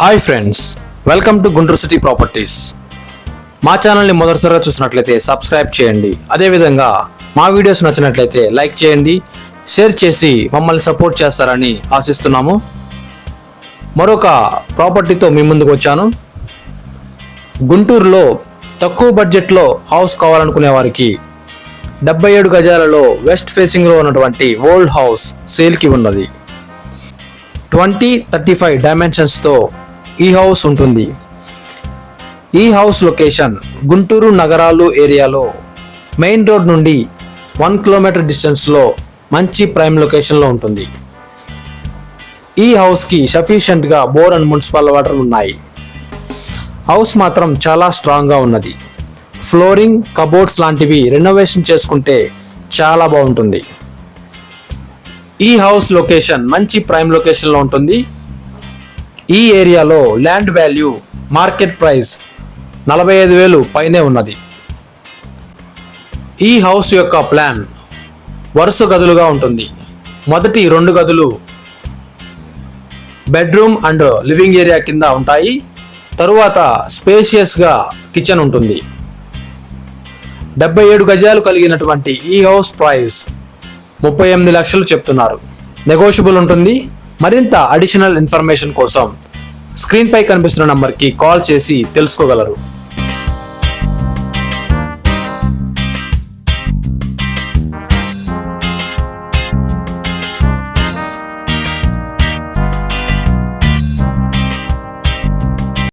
Hi friends welcome to Guntur city properties. మా ఛానల్ని మొదటిసారిగా చూసినట్లయితే సబ్స్క్రైబ్ చేయండి. అదేవిధంగా మా వీడియోస్ నచ్చినట్లయితే లైక్ చేయండి షేర్ చేసి మమ్మల్ని సపోర్ట్ చేస్తారని ఆశిస్తున్నాము. మరొక ప్రాపర్టీతో మీ ముందుకు వచ్చాను. గుంటూరులో తక్కువ బడ్జెట్లో హౌస్ కావాలనుకునే వారికి డెబ్బై ఏడు గజాలలో వెస్ట్ ఫేసింగ్లో ఉన్నటువంటి ఓల్డ్ హౌస్ సేల్కి ఉన్నది. ట్వంటీ థర్టీ ఫైవ్ డైమెన్షన్స్తో ఈ హౌస్ ఉంటుంది. ఈ హౌస్ లొకేషన్ గుంటూరు నగరాలు ఏరియాలో మెయిన్ రోడ్ నుండి వన్ కిలోమీటర్ డిస్టెన్స్లో మంచి ప్రైమ్ లొకేషన్లో ఉంటుంది. ఈ హౌస్కి సఫిషియెంట్గా బోర్ అండ్ మున్సిపల్ వాటర్ ఉన్నాయి. హౌస్ మాత్రం చాలా స్ట్రాంగ్గా ఉన్నది. ఫ్లోరింగ్ కబోర్డ్స్ లాంటివి రెనోవేషన్ చేసుకుంటే చాలా బాగుంటుంది. ఈ హౌస్ లొకేషన్ మంచి ప్రైమ్ లొకేషన్లో ఉంటుంది. ఈ ఏరియాలో ల్యాండ్ వాల్యూ మార్కెట్ ప్రైస్ నలభై ఐదు వేలు పైనే ఉన్నది. ఈ హౌస్ యొక్క ప్లాన్ వరుస గదులుగా ఉంటుంది. మొదటి రెండు గదులు బెడ్రూమ్ అండ్ లివింగ్ ఏరియా కింద ఉంటాయి. తరువాత స్పేషియస్గా కిచెన్ ఉంటుంది. డెబ్బై ఏడు గజాలు కలిగినటువంటి ఈ హౌస్ ప్రైస్ ముప్పై ఎనిమిది లక్షలు చెప్తున్నారు. నెగోషియబుల్ ఉంటుంది. మరింత అడిషనల్ ఇన్ఫర్మేషన్ కోసం స్క్రీన్పై కనిపిస్తున్న నంబర్కి కాల్ చేసి తెలుసుకోగలరు.